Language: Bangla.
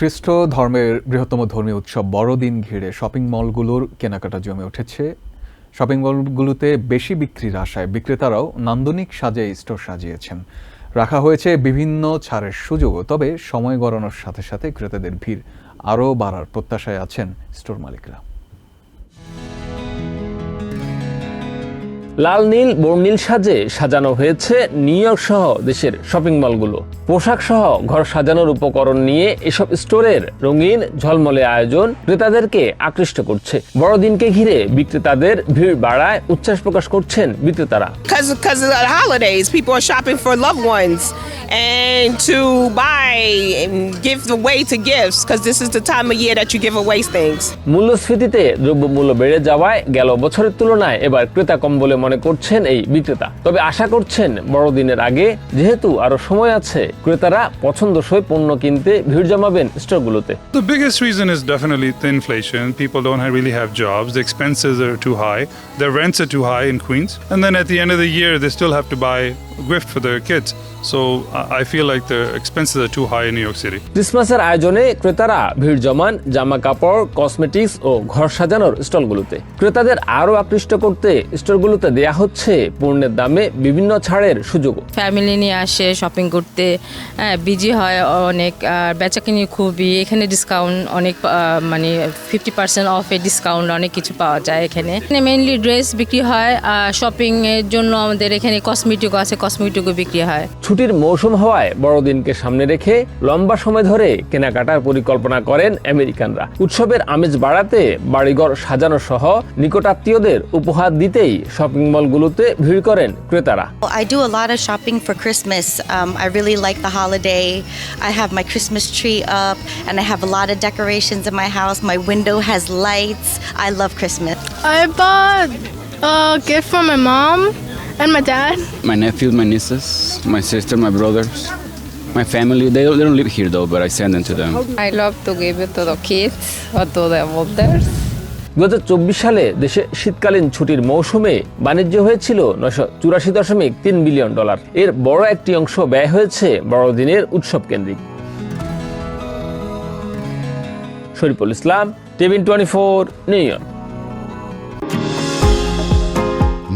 খ্রিস্ট ধর্মের বৃহত্তম ধর্মীয় উৎসব বড়দিন ঘিরে শপিং মলগুলোর কেনাকাটা জমে উঠেছে। শপিং মলগুলোতে বেশি বিক্রির আশায় বিক্রেতারাও নান্দনিক সাজে স্টোর সাজিয়েছেন। রাখা হয়েছে বিভিন্ন ছাড়ের সুযোগও, তবে সময় গড়ানোর সাথে সাথে ক্রেতাদের ভিড় আরও বাড়ার প্রত্যাশায় আছেন স্টোর মালিকরা। লাল নীল বর্ণিল সাজে সাজানো হয়েছে নিউ ইয়র্ক সহ দেশের শপিং মলগুলো। পোশাক সহ ঘর সাজানোর উপকরণ নিয়ে এসব স্টোরের রঙিন ঝলমলে আয়োজন ক্রেতাদেরকে আকৃষ্ট করছে। বড়দিনকে ঘিরে বিক্রেতাদের ভিড় বাড়ায় উচ্ছ্বাস প্রকাশ করছেন বিক্রেতারা। Holidays people are shopping for loved ones and to buy and give away to gifts because this is the time of year that you give away things. মূল্যস্ফীতিতে দ্রব্যমূল্য বেড়ে যাওয়ায় গেল বছরের তুলনায় এবার ক্রেতা কম বলে মনে করছেন এই বিক্রেতা তবে আশা করছেন বড়দিনের আগে যেহেতু আরও সময় আছে ক্রেতারা পছন্দসই পণ্য কিনতে ভিড় জমাবেন স্টোরগুলোতে The biggest reason is definitely the inflation. People don't really have jobs. The expenses are too high. Their rents are too high in Queens. And then at the end of the year, they still have to buy gift for their kids. So I feel like the expenses are too high in New York City. ক্রিসমাসের আয়োজনে ক্রেতারা ভিড় জমান জামা কাপড় কসমেটিক্স ও ঘর সাজানোর স্টলগুলোতে ক্রেতাদের আরও আকৃষ্ট করতে স্টোরগুলোতে দেয়া হচ্ছে পণ্যের দামে বিভিন্ন ছাড়ের সুযোগও ফ্যামিলি নিয়ে আসে শপিং করতে হ্যাঁ বিজি হয় অনেক আর বেচাকিনি খুবই এখানে ডিসকাউন্ট অনেক মানে ফিফটি পার্সেন্ট অফে ডিসকাউন্ট অনেক কিছু পাওয়া যায় এখানে মেইনলি ড্রেস বিক্রি হয় আর শপিংয়ের জন্য আমাদের এখানে কসমেটিকও আছে কসমেটিকও বিক্রি হয়। ছুটির মৌসুম হওয়ায় বড়দিনকে সামনে রেখে লম্বা সময় ধরে কেনাকাটার পরিকল্পনা করেন আমেরিকানরা। উৎসবের আমেজ বাড়াতে বাড়িঘর সাজানো সহ নিকটাত্মীয়দের উপহার দিতেই শপিং মলগুলোতে ভিড় করেন ক্রেতারা। I do a lot of shopping for Christmas I really like the holiday I have my Christmas tree up and I have a lot of decorations in my house my window has lights I love Christmas I but mom and my dad. my nephews, my nieces, my sister, my brothers, my family. They don't, they don't live here though, but I send them to them. I love to give it to the kids or to the elders. দু সালে দেশে শীতকালীন ছুটির মৌসুমে বাণিজ্য হয়েছিল নয়শো চুরাশি দশমিক তিন বিলিয়ন ডলার এর বড় একটি অংশ ব্যয় হয়েছে বড়দিনের উৎসব কেন্দ্রিক Shariful Islam TVN twenty four New York